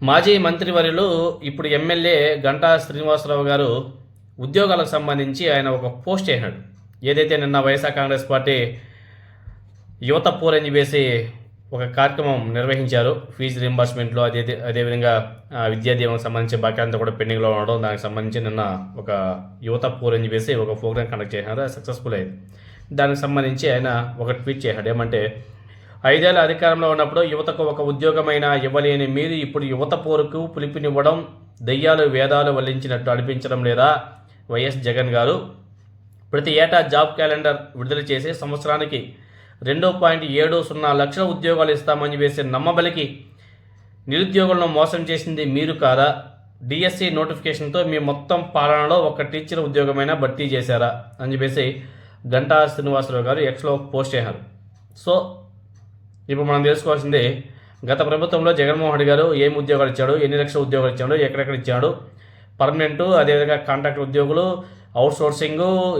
మాజీ మంత్రివర్యులు ఇప్పుడు ఎమ్మెల్యే గంటా శ్రీనివాసరావు గారు ఉద్యోగాలకు సంబంధించి ఆయన ఒక పోస్ట్ చేసినాడు ఏదైతే నిన్న వైఎస్ఆర్ కాంగ్రెస్ పార్టీ యువత పూరని వేసి ఒక కార్యక్రమం నిర్వహించారు ఫీజు రింబర్స్మెంట్లో అదే అదేవిధంగా ఆ, విద్యా దీవెనకు సంబంధించి బాక్యాంతా కూడా పెండింగ్లో ఉండడం దానికి సంబంధించి నిన్న ఒక యువత పూరని వేసి ఒక ప్రోగ్రామ్ కండక్ట్ చేసినారు సక్సెస్ఫుల్ అయింది. దానికి సంబంధించి ఆయన ఒక ట్వీట్ చేశాడు ఏమంటే ఐదేళ్ళ అధికారంలో ఉన్నప్పుడు యువతకు ఒక ఉద్యోగమైన ఇవ్వలేని మీరు ఇప్పుడు యువత పోరుకు పిలుపునివ్వడం దెయ్యాలు వేదాలు వల్లించినట్టు అనిపించడం లేదా? వైఎస్ జగన్ గారు ప్రతి ఏటా జాబ్ క్యాలెండర్ విడుదల చేసి సంవత్సరానికి రెండు పాయింట్ ఏడు సున్నా లక్షల ఉద్యోగాలు ఇస్తామని వేసే నమ్మబలికి నిరుద్యోగులను మోసం చేసింది మీరు కాదా? డిఎస్సి నోటిఫికేషన్తో మీ మొత్తం పాలనలో ఒక టీచర్ ఉద్యోగమైనా భర్తీ చేశారా? అని చెప్పేసి గంటా శ్రీనివాసరావు గారు ఎక్స్లో పోస్ట్ చేశారు. సో ఇప్పుడు మనం తెలుసుకోవాల్సిందే గత ప్రభుత్వంలో జగన్మోహన్ రెడ్డి గారు ఏం ఉద్యోగాలు ఇచ్చాడు ఎన్ని లక్షల ఉద్యోగాలు ఇచ్చాడు ఎక్కడెక్కడ ఇచ్చాడు పర్మనెంట్ అదేవిధంగా కాంట్రాక్ట్ ఉద్యోగులు అవుట్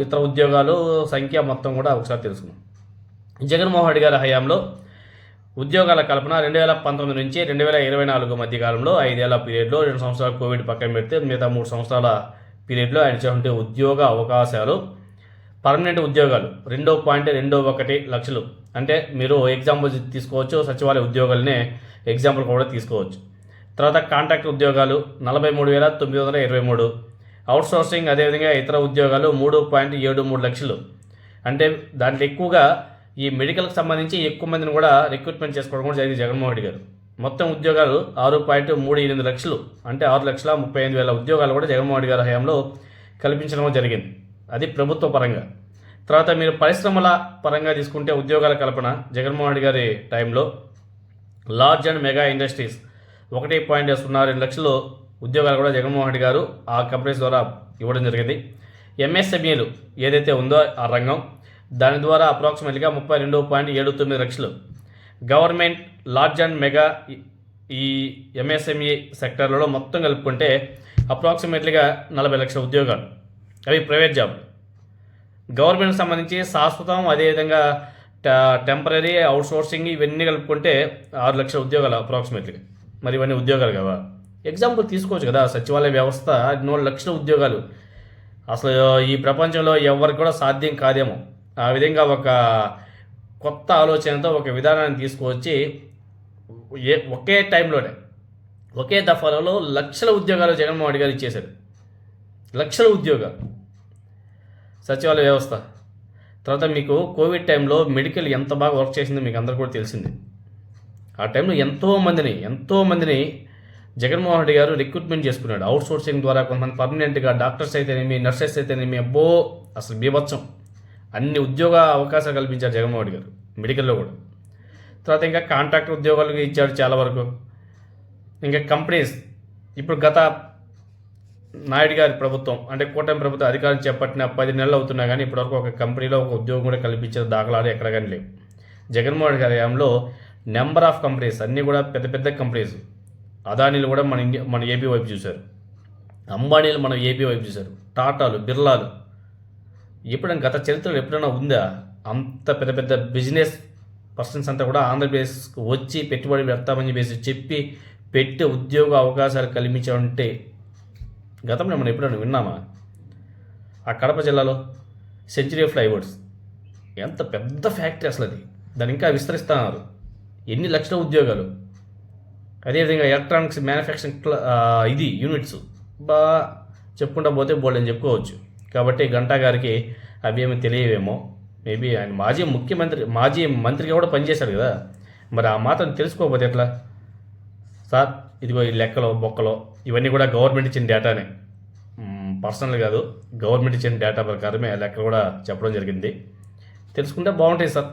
ఇతర ఉద్యోగాలు సంఖ్య మొత్తం కూడా ఒకసారి తెలుసుకుందాం. జగన్మోహన్ రెడ్డి గారి హయాంలో ఉద్యోగాల కల్పన రెండు వేల పంతొమ్మిది నుంచి రెండు వేల ఇరవై నాలుగు మధ్య కాలంలో ఐదేళ్ళ పీరియడ్లో రెండు సంవత్సరాలు కోవిడ్ పక్కన పెడితే మిగతా మూడు సంవత్సరాల పీరియడ్లో ఆయన ఇచ్చినటువంటి ఉద్యోగ అవకాశాలు పర్మనెంట్ ఉద్యోగాలు. రెండో పాయింట్ రెండో ఒకటి లక్షలు. అంటే మీరు ఎగ్జాంపుల్ తీసుకోవచ్చు సచివాలయ ఉద్యోగాలనే ఎగ్జాంపుల్ కూడా తీసుకోవచ్చు. తర్వాత కాంట్రాక్ట్ ఉద్యోగాలు నలభై మూడు వేల తొమ్మిది వందల ఇరవై మూడు. అవుట్ సోర్సింగ్ అదేవిధంగా ఇతర ఉద్యోగాలు మూడు పాయింట్ ఏడు మూడు లక్షలు. అంటే దాంట్లో ఎక్కువగా ఈ మెడికల్కి సంబంధించి ఎక్కువ మందిని కూడా రిక్రూట్మెంట్ చేసుకోవడం కూడా జరిగింది జగన్మోహన్ రెడ్డి గారు. మొత్తం ఉద్యోగాలు ఆరు పాయింట్ మూడు ఎనిమిది లక్షలు. అంటే ఆరు లక్షల ముప్పై ఎనిమిది వేల ఉద్యోగాలు కూడా జగన్మోహన్ రెడ్డి గారి హయాంలో కల్పించడం జరిగింది. అది ప్రభుత్వ పరంగా. తర్వాత మీరు పరిశ్రమల పరంగా తీసుకుంటే ఉద్యోగాల కల్పన జగన్మోహన్ రెడ్డి గారి టైంలో లార్జ్ అండ్ మెగా ఇండస్ట్రీస్ ఒకటి పాయింట్ సున్నా రెండు లక్షలు ఉద్యోగాలు కూడా జగన్మోహన్ రెడ్డి గారు ఆ కంపెనీస్ ద్వారా ఇవ్వడం జరిగింది. ఎంఎస్ఎంఈలు ఏదైతే ఉందో ఆ రంగం దాని ద్వారా అప్రాక్సిమేట్గా ముప్పై రెండు పాయింట్ ఏడు తొమ్మిది లక్షలు. గవర్నమెంట్ లార్జ్ అండ్ మెగా ఈ- ఎంఎస్ఎంఈ సెక్టర్లలో మొత్తం కలుపుకుంటే అప్రాక్సిమేట్లీగా నలభై లక్షల ఉద్యోగాలు. అవి ప్రైవేట్ జాబ్. గవర్నమెంట్ సంబంధించి శాశ్వతం అదేవిధంగా టెంపరీ అవుట్సోర్సింగ్ ఇవన్నీ కలుపుకుంటే ఆరు లక్షల ఉద్యోగాలు అప్రాక్సిమేట్లీ. మరి ఇవన్నీ ఉద్యోగాలు కదా ఎగ్జాంపుల్ తీసుకోవచ్చు కదా సచివాలయ వ్యవస్థ మూడు లక్షల ఉద్యోగాలు. అసలు ఈ ప్రపంచంలో ఎవరికి కూడా సాధ్యం కాదేమో. ఆ విధంగా ఒక కొత్త ఆలోచనతో ఒక విధానాన్ని తీసుకువచ్చి ఏ ఒకే టైంలోనే ఒకే దఫాలలో లక్షల ఉద్యోగాలు జగన్మోహన్ రెడ్డి గారు ఇచ్చేశారు. లక్షల ఉద్యోగాలు సచివాలయ వ్యవస్థ. తర్వాత మీకు కోవిడ్ టైంలో మెడికల్ ఎంత బాగా వర్క్ చేసిందో మీకు అందరు కూడా తెలిసింది. ఆ టైంలో ఎంతో మందిని జగన్మోహన్ రెడ్డి గారు రిక్రూట్మెంట్ చేసుకున్నాడు. అవుట్ సోర్సింగ్ ద్వారా కొంతమంది పర్మనెంట్గా డాక్టర్స్ అయితేనేమి నర్సెస్ అయితేనేమి అబ్బో! అసలు బీభత్సం. అన్ని ఉద్యోగ అవకాశాలు కల్పించారు జగన్మోహన్ రెడ్డి గారు మెడికల్లో కూడా. తర్వాత ఇంకా కాంట్రాక్ట్ ఉద్యోగాలు ఇచ్చాడు చాలా వరకు. ఇంకా కంపెనీస్. ఇప్పుడు గత నాయుడు గారి ప్రభుత్వం అంటే కూటమి ప్రభుత్వం అధికారం చేపట్టిన పది నెలలు అవుతున్నా కానీ ఇప్పటివరకు ఒక కంపెనీలో ఒక ఉద్యోగం కూడా కల్పించిన దాఖలాలు ఎక్కడ కానీ లేవు. జగన్మోహన్ గారి హయాంలో నెంబర్ ఆఫ్ కంపెనీస్ అన్నీ కూడా పెద్ద పెద్ద కంపెనీస్. అదానీలు కూడా మన ఇండియా మన ఏపీ వైపు చూశారు. అంబానీలు మన ఏపీ వైపు చూశారు. టాటాలు బిర్లాలు. ఎప్పుడైనా గత చరిత్రలో ఎప్పుడైనా ఉందా? అంత పెద్ద పెద్ద బిజినెస్ పర్సన్స్ అంతా కూడా ఆంధ్రప్రదేశ్కి వచ్చి పెట్టుబడి పెడతామని చెప్పేసి చెప్పి పెట్టే ఉద్యోగ అవకాశాలు కల్పించామంటే గతంలో మనం ఎప్పుడైనా విన్నామా? ఆ కడప జిల్లాలో సెంచరీ ఆఫ్ ఫ్లైవుడ్స్ ఎంత పెద్ద ఫ్యాక్టరీ అసలు అది దాన్ని ఇంకా విస్తరిస్తున్నారు ఎన్ని లక్షల ఉద్యోగాలు. అదేవిధంగా ఎలక్ట్రానిక్స్ మ్యానుఫ్యాక్చరింగ్ ఇది యూనిట్స్. బా చెప్పుకుంటా పోతే బోల్డ్ అని చెప్పుకోవచ్చు. కాబట్టి గంటా గారికి అవి ఏమి తెలియవేమో. మేబీ ఆయన మాజీ ముఖ్యమంత్రి మాజీ మంత్రిగా కూడా పనిచేశాడు కదా. మరి ఆ మాత్రం తెలుసుకోకపోతే ఎట్లా? సార్ ఇదిగో ఈ లెక్కలు బొక్కలు ఇవన్నీ కూడా గవర్నమెంట్ ఇచ్చిన డేటానే పర్సనల్ కాదు గవర్నమెంట్ ఇచ్చిన డేటా ప్రకారమే ఆ లెక్కలు కూడా చెప్పడం జరిగింది. తెలుసుకుంటే బాగుంటాయి సార్.